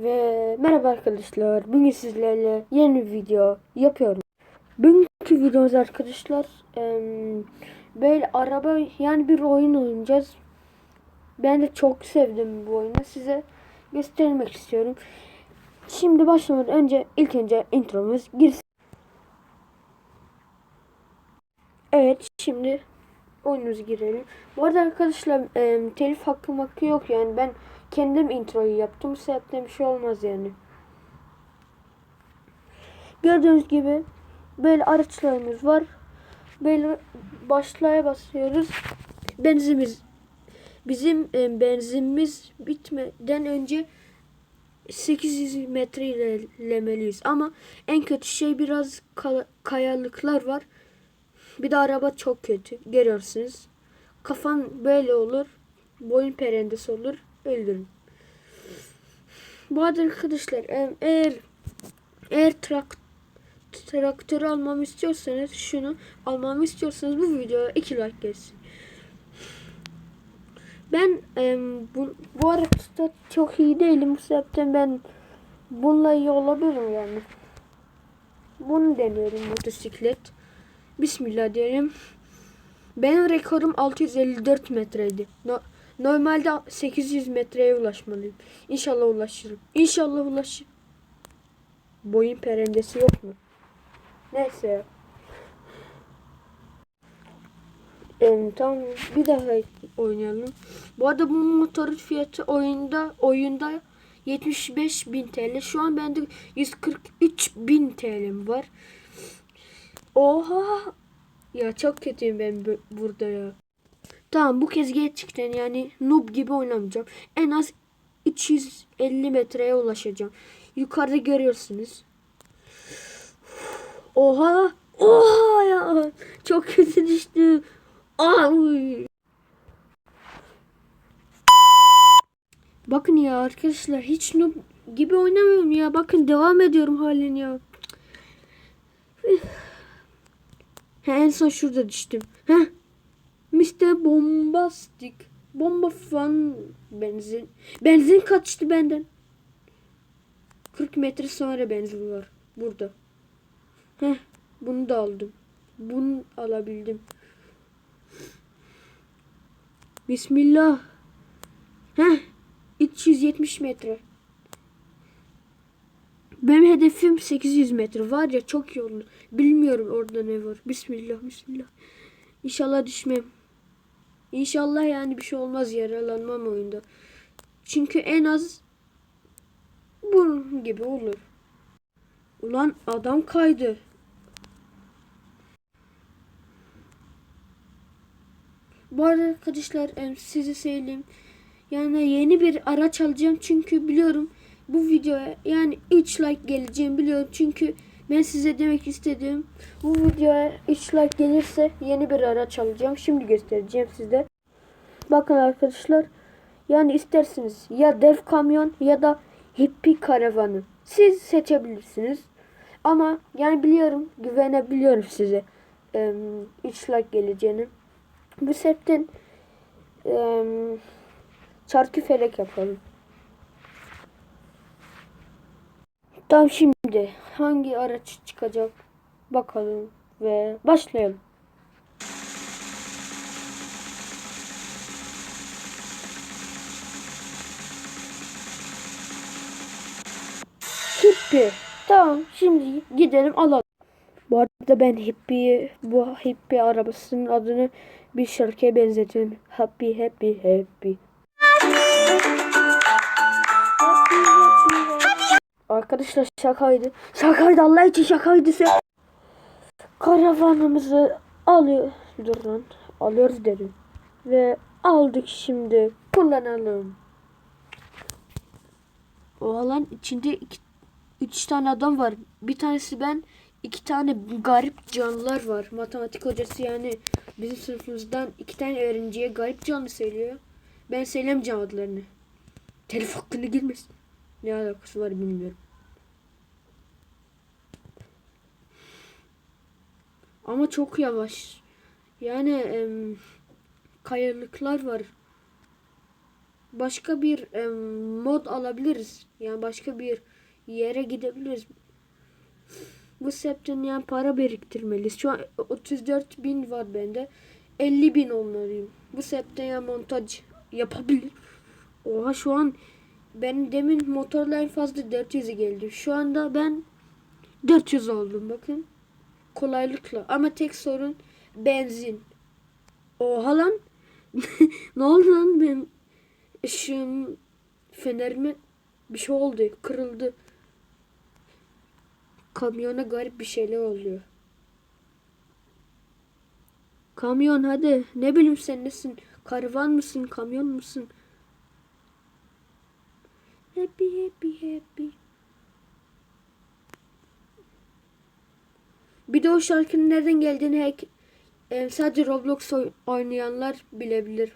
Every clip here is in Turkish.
Ve merhaba arkadaşlar. Bugün sizlerle yeni bir video yapıyorum. Bugünkü videomuz arkadaşlar em, böyle araba yani bir oyun oynayacağız. Ben de çok sevdim bu oyunu. Size göstermek istiyorum. Şimdi başlamadan önce ilk önce intromuz girsin. Evet şimdi oyunumuza girelim. Bu arada arkadaşlar em, telif hakkım hakkı yok yani ben kendim introyu yaptım. Sebepten bir şey olmaz yani. Gördüğünüz gibi böyle araçlarımız var. Böyle başlaya basıyoruz. Benzinimiz bizim em, benzinimiz bitmeden önce 800 metre ilerlemeliyiz. Ama en kötü şey biraz kayalıklar var. Bir de araba çok kötü. Görüyorsunuz. Kafan böyle olur. Boyun perendesi olur. Öldürün. Bu arada arkadaşlar eğer eğer trak, traktörü almamı istiyorsanız şunu almamı istiyorsanız bu videoya 2 like gelsin. Ben em, bu, bu araçta çok iyi değilim. Bu sebepten ben bununla iyi olabilirim yani. Bunu deniyorum motosiklet. Bismillah diyelim. Benim rekorum 654 metreydi. No- normalde 800 metreye ulaşmalıyım. İnşallah ulaşırım. İnşallah ulaşırım. Boyun perendesi yok mu? Neyse. Ee, tamam bir daha oynayalım. Bu arada bu motorun fiyatı oyunda oyunda 75 bin TL. Şu an bende 143 bin TL'm var. Oha! Ya çok kötüyüm ben bu- burada ya. Tamam bu kez gerçekten yani noob gibi oynamayacağım. En az 350 metreye ulaşacağım. Yukarıda görüyorsunuz. Oha! Oha ya! Çok kötü düştü. Ay! Bakın ya arkadaşlar hiç noob gibi oynamıyorum ya. Bakın devam ediyorum halen ya. He, en son şurada düştüm. Heh. Mr. Bombastic. Bomba fan benzin. Benzin kaçtı benden. 40 metre sonra benzin var. Burada. Heh. Bunu da aldım. Bunu alabildim. Bismillah. Heh. 370 metre. Benim hedefim 800 metre. Var ya çok olur. Bilmiyorum orada ne var. Bismillah bismillah. İnşallah düşmem. İnşallah yani bir şey olmaz yaralanmam oyunda. Çünkü en az bunun gibi olur. Ulan adam kaydı. Bu arada arkadaşlar size söyleyeyim. Yani yeni bir araç alacağım çünkü biliyorum bu videoya yani 3 like geleceğini biliyorum çünkü ben size demek istedim bu videoya 3 like gelirse yeni bir araç alacağım. Şimdi göstereceğim size. Bakın arkadaşlar yani isterseniz ya dev kamyon ya da hippie karavanı siz seçebilirsiniz. Ama yani biliyorum güvenebiliyorum size 3 like geleceğini bu setten em, çarkı felek yapalım. Tamam şimdi hangi araç çıkacak bakalım ve başlayalım. Hippi. Tamam şimdi gidelim alalım. Bu arada ben Hippi'yi bu Hippi arabasının adını bir şarkıya benzetiyorum. Happy happy happy. Arkadaşlar şakaydı. Şakaydı Allah için şakaydı. sen. Karavanımızı alıyor. Durun. Alıyoruz dedim. Ve aldık şimdi. Kullanalım. O alan içinde iki, üç tane adam var. Bir tanesi ben. iki tane garip canlılar var. Matematik hocası yani bizim sınıfımızdan iki tane öğrenciye garip canlı söylüyor. Ben söylemeyeceğim adlarını. Telif hakkını girmesin. Ne alakası var bilmiyorum. Ama çok yavaş. Yani em, kayalıklar var. başka bir e, mod alabiliriz. Yani başka bir yere gidebiliriz. Bu septen yani para biriktirmeliyiz. Şu an 34 bin var bende. 50 bin olmalıyım. Bu septen yani montaj yapabilir. Oha şu an ben demin motorla en fazla 400'e geldi. Şu anda ben 400 oldum bakın. Kolaylıkla. Ama tek sorun benzin. Oha lan. ne oldu lan benim ışığım fenerime bir şey oldu. Kırıldı. Kamyona garip bir şeyler oluyor. Kamyon hadi. Ne bileyim sen nesin? Karavan mısın? Kamyon musun? Happy happy happy. Bir de o şarkının nereden geldiğini hack, e, sadece Roblox oy- oynayanlar bilebilir.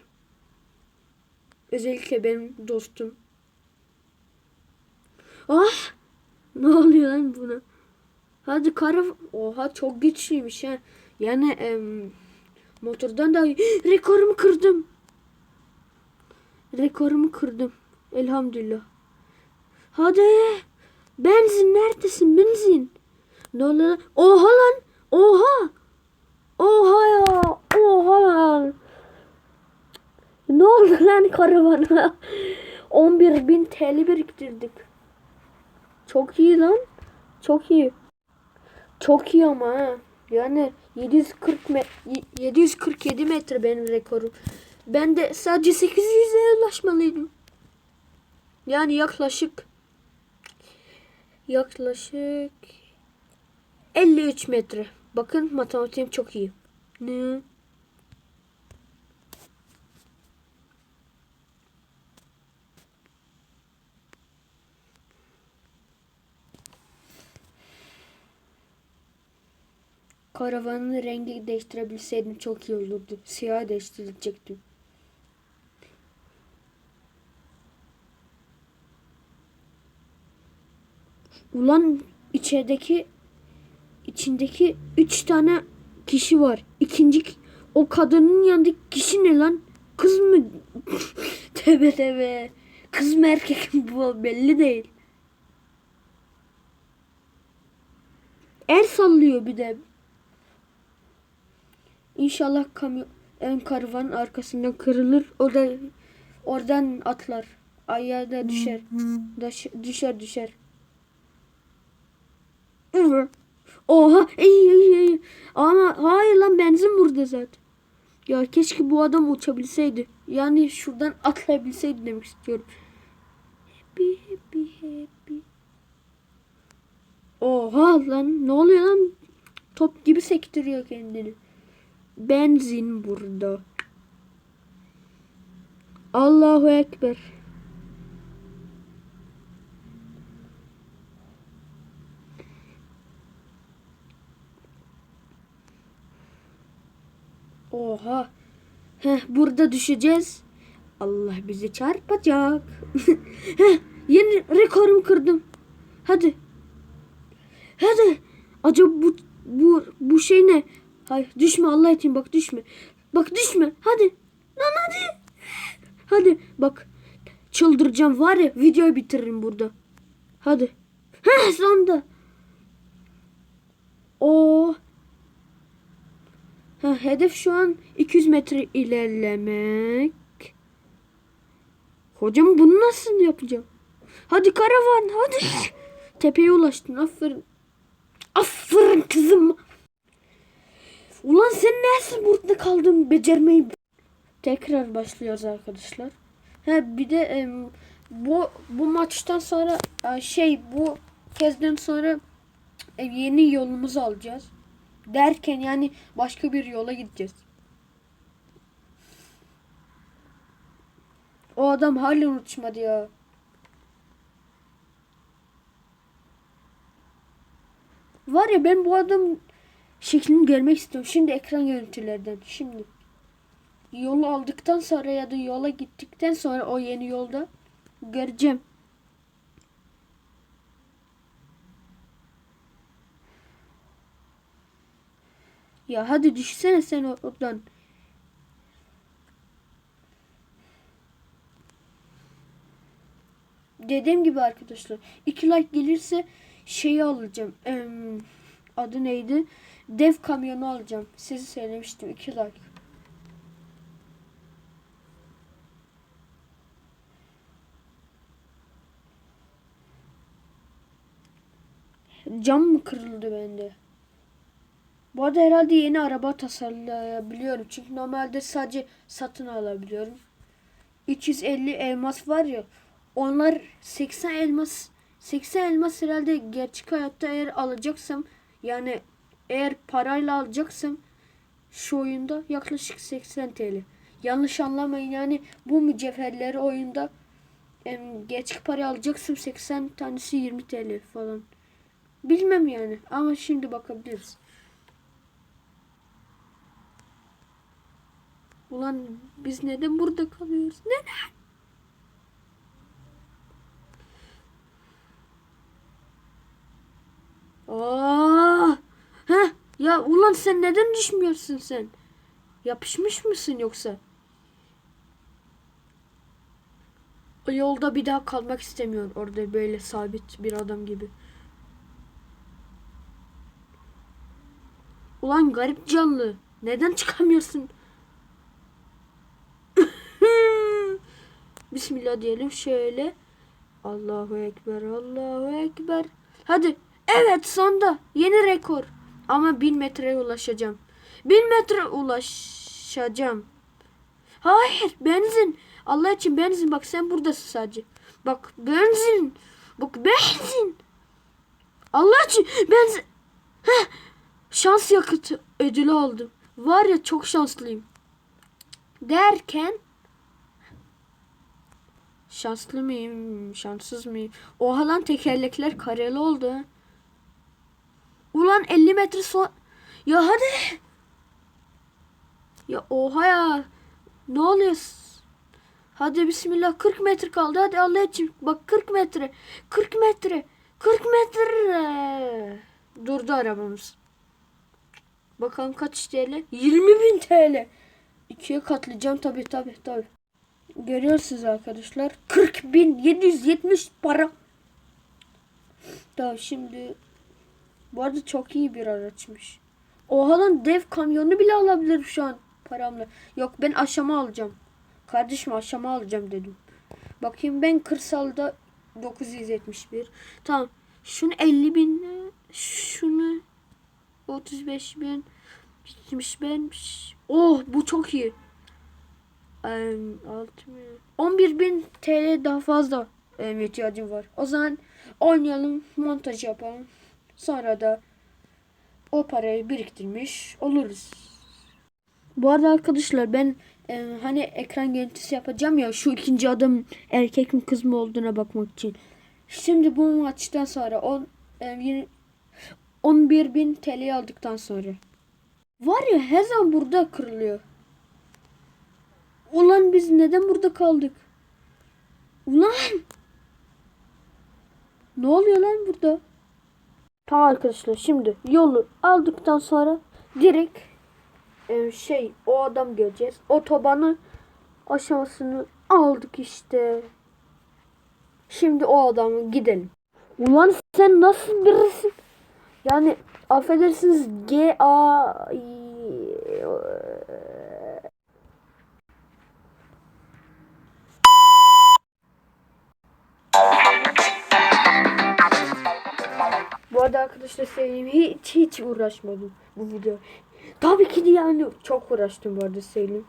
Özellikle benim dostum. Ah! Ne oluyor lan buna? Hadi kara... Oha çok güçlüymüş ha. Yani em, motordan da rekorumu kırdım. Rekorumu kırdım. Elhamdülillah. Hadi. Benzin neredesin benzin? Ne oluyor lan? Oha lan. Oha. Oha ya. Oha lan. Ne oldu lan karavana? 11.000 TL biriktirdik. Çok iyi lan. Çok iyi. Çok iyi ama ha. Yani 740 me 747 metre benim rekorum. Ben de sadece 800'e ulaşmalıydım. Yani yaklaşık yaklaşık 53 metre. Bakın matematiğim çok iyi. Ne? Karavanın rengi değiştirebilseydim çok iyi olurdu. Siyah değiştirecektim. Ulan içerideki içindeki üç tane kişi var. İkinci o kadının yanındaki kişi ne lan? Kız mı? tebe tebe. Kız mı erkek mi bu belli değil. El sallıyor bir de. İnşallah kamyon en karavanın arkasından kırılır. O da oradan atlar. Ayağa da düşer. Daş- düşer düşer. Oha iyi iyi iyi. Ama hayır lan benzin burada zaten. Ya keşke bu adam uçabilseydi. Yani şuradan atlayabilseydi demek istiyorum. Happy happy happy. Oha lan ne oluyor lan? Top gibi sektiriyor kendini. Benzin burada. Allahu Ekber. Oha. Heh, burada düşeceğiz. Allah bizi çarpacak. Heh, yeni rekorumu kırdım. Hadi. Hadi. Acaba bu bu bu şey ne? Hayır düşme Allah için bak düşme. Bak düşme. Hadi. Lan hadi. Hadi bak. Çıldıracağım var ya videoyu bitiririm burada. Hadi. Heh sonunda. Oo. Ha, hedef şu an 200 metre ilerlemek. Hocam bunu nasıl yapacağım? Hadi karavan hadi. Tepeye ulaştın aferin. Aferin kızım. Ulan sen nasıl burada kaldın becermeyi? Tekrar başlıyoruz arkadaşlar. Ha bir de em, bu bu maçtan sonra e, şey bu kezden sonra e, yeni yolumuzu alacağız. Derken yani başka bir yola gideceğiz. O adam hala uçmadı ya. Var ya ben bu adam şeklini görmek istiyorum. Şimdi ekran görüntülerden. Şimdi. Yolu aldıktan sonra ya da yola gittikten sonra o yeni yolda göreceğim. Ya hadi düşsene sen oradan. dediğim gibi arkadaşlar 2 like gelirse şeyi alacağım. Em, adı neydi? Dev kamyonu alacağım. Sizi söylemiştim 2 like. Cam mı kırıldı bende? Bu arada herhalde yeni araba tasarlayabiliyorum. Çünkü normalde sadece satın alabiliyorum. 350 elmas var ya. Onlar 80 elmas 80 elmas herhalde gerçek hayatta eğer alacaksam yani eğer parayla alacaksam şu oyunda yaklaşık 80 TL. Yanlış anlamayın yani bu mücevherleri oyunda em, gerçek para alacaksam 80 tanesi 20 TL falan. Bilmem yani ama şimdi bakabiliriz. Ulan biz neden burada kalıyoruz? Neden? Aa! Heh, ya ulan sen neden düşmüyorsun sen? Yapışmış mısın yoksa? O yolda bir daha kalmak istemiyor orada böyle sabit bir adam gibi. Ulan garip canlı. Neden çıkamıyorsun? Bismillah diyelim şöyle. Allahu Ekber, Allahu Ekber. Hadi. Evet sonda. Yeni rekor. Ama 1000 metreye ulaşacağım. 1000 metre ulaşacağım. Hayır benzin. Allah için benzin bak sen buradasın sadece. Bak benzin. Bak benzin. Allah için benzin. Heh. Şans yakıtı ödülü aldım. Var ya çok şanslıyım. Derken şanslı mıyım, şanssız mıyım? Oha lan tekerlekler kareli oldu. Ulan 50 metre so... Ya hadi. Ya oha ya. Ne oluyor? Hadi bismillah 40 metre kaldı. Hadi Allah için. Bak 40 metre. 40 metre. 40 metre. Durdu arabamız. Bakalım kaç TL? 20 bin TL. İkiye katlayacağım tabi tabi tabi. Görüyorsunuz arkadaşlar. 40 bin 770 para. Tamam şimdi. Bu arada çok iyi bir araçmış. Oha lan dev kamyonu bile alabilirim şu an paramla. Yok ben aşama alacağım. Kardeşim aşama alacağım dedim. Bakayım ben kırsalda 971. Tamam. Şunu 50 bin. Şunu 35 bin. 70 bin. Oh bu çok iyi. Em, 6 bin. 11 bin TL daha fazla em, ihtiyacım var. O zaman oynayalım, montaj yapalım. Sonra da o parayı biriktirmiş oluruz. Bu arada arkadaşlar ben em, hani ekran görüntüsü yapacağım ya şu ikinci adam erkek mi kız mı olduğuna bakmak için. Şimdi bu maçtan sonra 10 em, yirmi- 11 bin TL aldıktan sonra. Var ya her zaman burada kırılıyor. Ulan biz neden burada kaldık? Ulan! Ne oluyor lan burada? Tamam arkadaşlar şimdi yolu aldıktan sonra direkt e, şey o adam göreceğiz. Otobanı aşamasını aldık işte. Şimdi o adamı gidelim. Ulan sen nasıl birisin? Yani affedersiniz G A arada arkadaşlar söyleyeyim hiç hiç uğraşmadım bu video. Tabii ki de yani çok uğraştım bu arada söyleyeyim.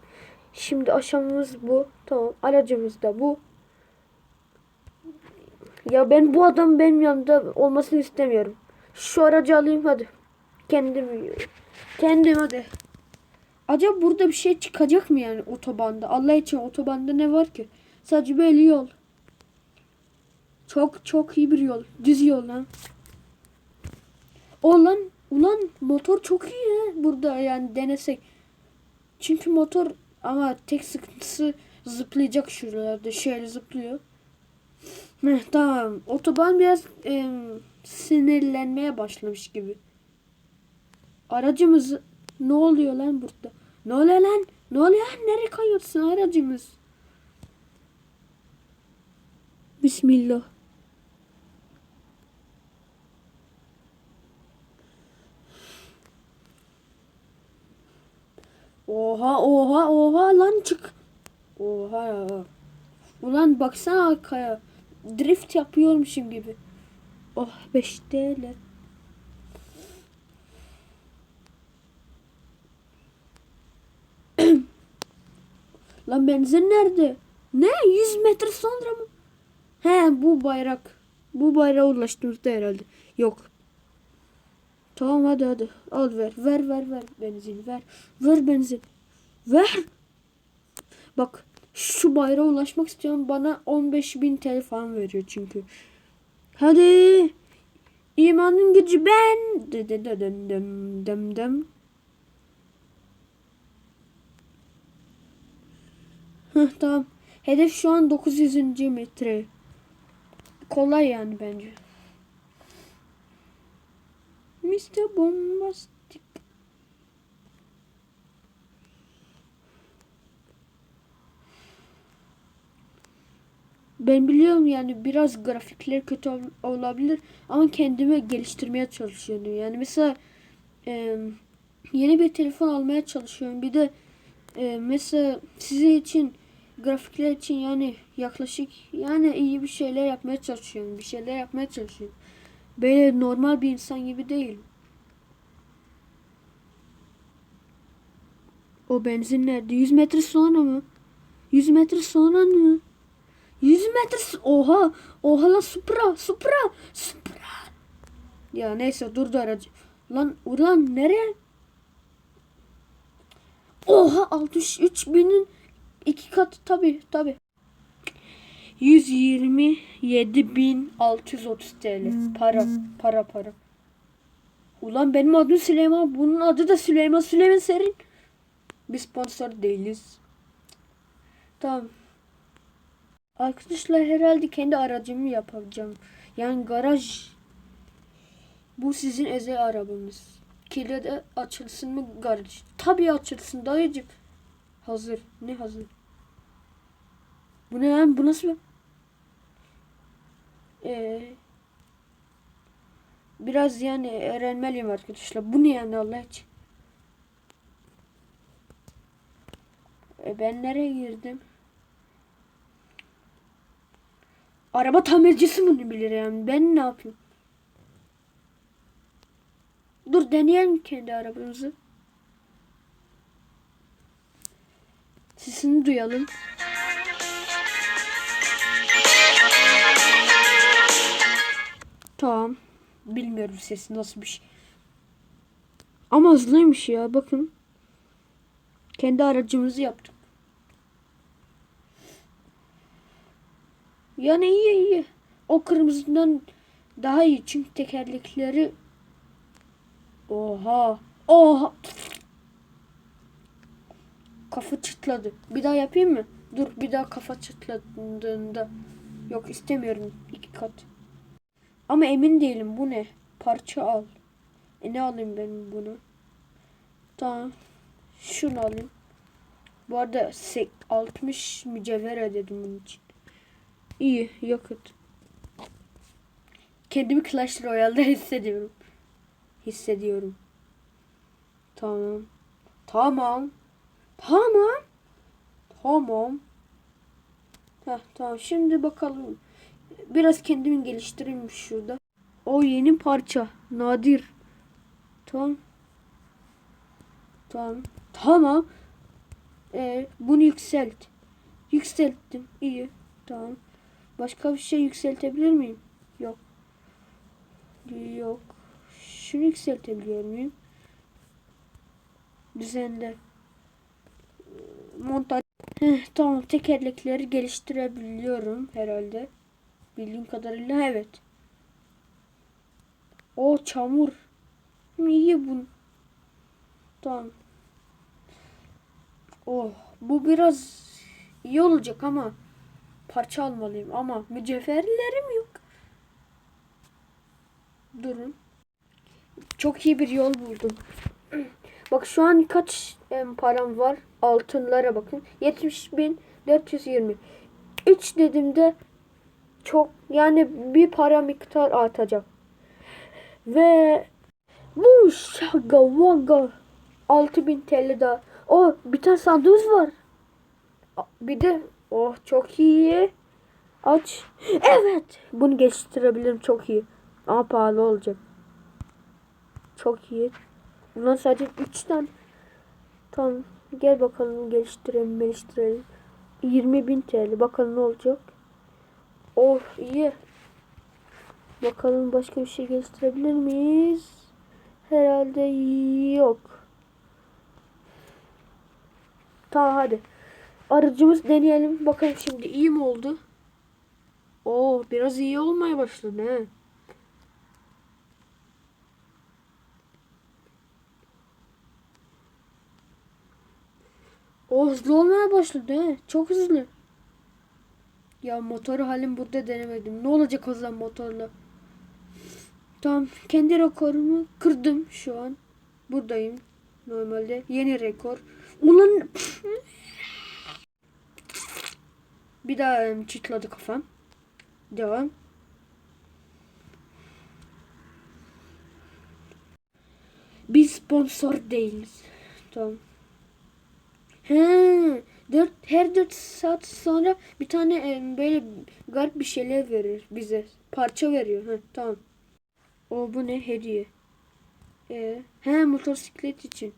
Şimdi aşamamız bu. Tamam aracımız da bu. Ya ben bu adam benim yanımda olmasını istemiyorum. Şu aracı alayım hadi. Kendim kendim hadi. Acaba burada bir şey çıkacak mı yani otobanda? Allah için otobanda ne var ki? Sadece böyle yol. Çok çok iyi bir yol. Düz yol lan. Ulan ulan motor çok iyi ya burada yani denesek. Çünkü motor ama tek sıkıntısı zıplayacak şuralarda. Şöyle zıplıyor. Heh, tamam. Otoban biraz em, sinirlenmeye başlamış gibi. Aracımız ne oluyor lan burada? Ne oluyor lan? Ne oluyor lan? Nereye kayıyorsun aracımız? Bismillah. Oha oha lan çık. Oha ya. Ulan baksana arkaya. Drift yapıyormuşum gibi. Oh 5 TL. Lan benzin nerede? Ne? 100 metre sonra mı? He bu bayrak. Bu bayrağa ulaştığımızda herhalde. Yok. Tamam hadi hadi. Al ver. Ver ver ver benzin ver. Ver benzin. Ver. Bak şu bayrağa ulaşmak istiyorum. Bana 15.000 TL falan veriyor çünkü. Hadi. İmanın gücü ben. De de de dem dem dem dem. Heh, tamam. Hedef şu an 900. metre. Kolay yani bence. Mr. Bombastic. Ben biliyorum yani biraz grafikler kötü ol- olabilir ama kendimi geliştirmeye çalışıyorum. Yani mesela e, yeni bir telefon almaya çalışıyorum. Bir de e, mesela sizin için grafikler için yani yaklaşık yani iyi bir şeyler yapmaya çalışıyorum. Bir şeyler yapmaya çalışıyorum. Böyle normal bir insan gibi değil. O benzin nerede? 100 metre sonra mı? 100 metre sonra mı? 100 metre oha! Oha lan Supra Supra Supra. Ya neyse durdu aracı lan ulan nereye? Oha 63 binin iki katı tabi tabi 127.630 TL para para para. Ulan benim adım Süleyman bunun adı da Süleyman Süleyman Serin. Biz sponsor değiliz. Tamam Arkadaşlar herhalde kendi aracımı yapacağım. Yani garaj. Bu sizin özel arabanız. Kilidi açılsın mı garaj? Tabii açılsın dayıcım. Hazır. Ne hazır? Bu ne lan? Bu nasıl? Ee, biraz yani öğrenmeliyim arkadaşlar. Bu ne yani Allah için? E ben nereye girdim? Araba tamircisi bunu bilir yani. Ben ne yapayım? Dur deneyelim kendi arabamızı. Sesini duyalım. Tamam. Bilmiyorum sesi nasıl bir şey. Ama hızlıymış ya bakın. Kendi aracımızı yaptık. Yani iyi iyi. O kırmızıdan daha iyi çünkü tekerlekleri Oha. Oha. Kafa çıtladı. Bir daha yapayım mı? Dur bir daha kafa çıtladığında. Yok istemiyorum iki kat. Ama emin değilim bu ne? Parça al. E ne alayım ben bunu? Tamam. Şunu alayım. Bu arada sek- 60 mücevher ödedim bunun için. İyi yakıt. Kendimi Clash Royale'de hissediyorum. Hissediyorum. Tamam. Tamam. Tamam. Tamam. Heh, tamam. Şimdi bakalım. Biraz kendimi geliştireyim şurada. O yeni parça. Nadir. Tamam. Tamam. Tamam. Ee, bunu yükselt. Yükselttim. İyi. Tamam. Başka bir şey yükseltebilir miyim? Yok. Yok. Şunu yükseltebiliyor muyum? Düzenle. Montaj. Tamam tekerlekleri geliştirebiliyorum herhalde. Bildiğim kadarıyla evet. O çamur. İyi bu. Tamam. Oh bu biraz iyi olacak ama parça almalıyım ama mücevherlerim yok. Durun. Çok iyi bir yol buldum. Bak şu an kaç param var? Altınlara bakın. 70.420. 3 dediğimde çok yani bir para miktar artacak. Ve bu şaga vaga 6000 TL daha Oh bir tane sandığımız var. Bir de oh çok iyi. Aç. Evet. Bunu geliştirebilirim çok iyi. Ama pahalı olacak. Çok iyi. Bundan sadece 3 tane. Tamam. Gel bakalım geliştirelim geliştirelim. 20.000 TL. Bakalım ne olacak. Oh iyi. Bakalım başka bir şey geliştirebilir miyiz? Herhalde yok. Tamam hadi. Aracımız deneyelim. Bakalım şimdi iyi mi oldu? Oo biraz iyi olmaya başladı he. O hızlı olmaya başladı he. Çok hızlı. Ya motoru halim burada denemedim. Ne olacak o zaman motorla? Tamam. Kendi rekorumu kırdım şu an. Buradayım. Normalde. Yeni rekor. Ulan bir daha em, çıtladı kafam. Devam. Biz sponsor değiliz. Tamam. He, dört, her 4 saat sonra bir tane em, böyle garip bir şeyler verir bize. Parça veriyor. He, tamam. O bu ne? Hediye. E, he motosiklet için.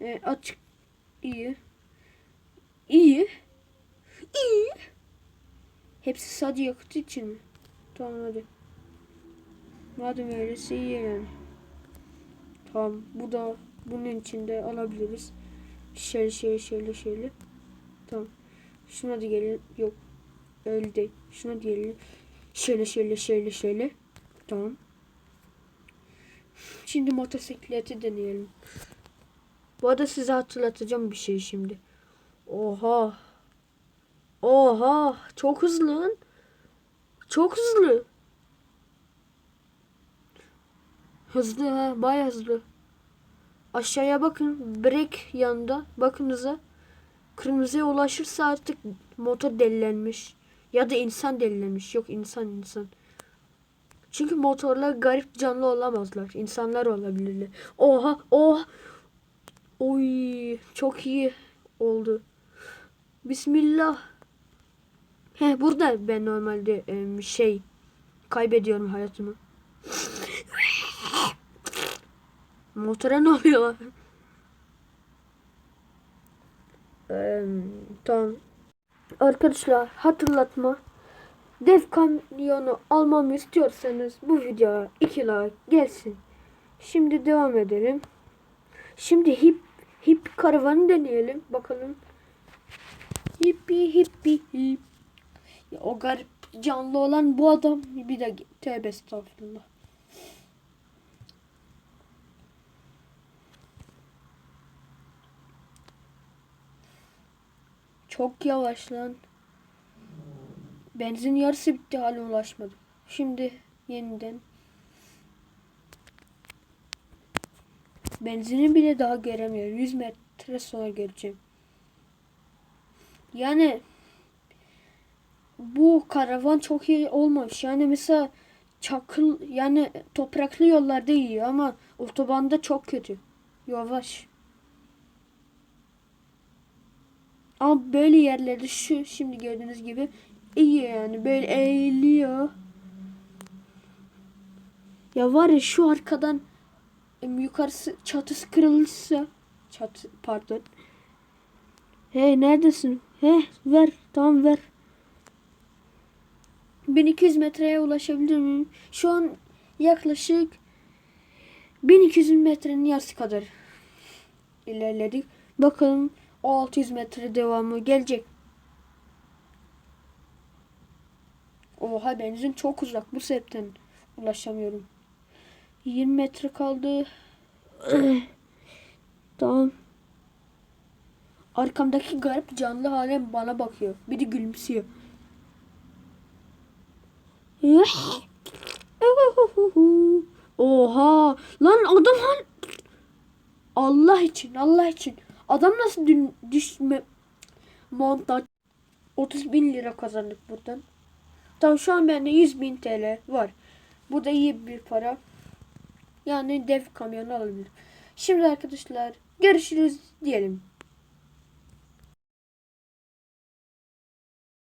E, açık. iyi. İyi. İyi. Hepsi sadece yakıt için mi? Tamam hadi. Madem öyleyse iyi yani. Tamam bu da bunun içinde alabiliriz. Şöyle şöyle şöyle şöyle. Tamam. Şuna da gelin. Yok. Öyle değil. Şuna da gelin. Şöyle şöyle şöyle şöyle. Tamam. Şimdi motosikleti deneyelim. Bu arada size hatırlatacağım bir şey şimdi. Oha. Oha. Çok hızlı. Çok hızlı. Hızlı ha. Baya hızlı. Aşağıya bakın. Brake yanında. Bakınıza. Kırmızıya ulaşırsa artık motor delilenmiş. Ya da insan delilenmiş. Yok insan insan. Çünkü motorlar garip canlı olamazlar. İnsanlar olabilirler. Oha oha. Oy çok iyi oldu. Bismillah. He burada ben normalde em, şey kaybediyorum hayatımı. Motora ne oluyor? Em, tamam. Arkadaşlar hatırlatma. Dev kamyonu almamı istiyorsanız bu videoya 2 like gelsin. Şimdi devam edelim. Şimdi hip hip karavanı deneyelim. Bakalım. Hippi hippi hip. O garip canlı olan bu adam bir de tövbe estağfurullah. Çok yavaş lan. Benzin yarısı bitti hala ulaşmadım. Şimdi yeniden. Benzini bile daha göremiyorum. 100 metre sonra göreceğim. Yani bu karavan çok iyi olmamış. Yani mesela çakıl yani topraklı yollarda iyi ama otobanda çok kötü. Yavaş. Ama böyle yerlerde şu şimdi gördüğünüz gibi iyi yani böyle eğiliyor. Ya var ya şu arkadan yukarısı çatısı kırılırsa çatı pardon. Hey neredesin? He ver tamam ver. 1200 metreye ulaşabilir miyim? Şu an yaklaşık 1200 metrenin yarısı kadar ilerledik. Bakalım o 600 metre devamı gelecek. Oha benzin çok uzak. Bu sebepten ulaşamıyorum. 20 metre kaldı. tamam. Arkamdaki garip canlı halen bana bakıyor. Bir de gülümsüyor. Oha! Lan adam hal... Allah için, Allah için. Adam nasıl dün düşme montaj 30 bin lira kazandık buradan. Tamam şu an bende 100 bin TL var. Bu da iyi bir para. Yani dev kamyonu alabilirim. Şimdi arkadaşlar görüşürüz diyelim.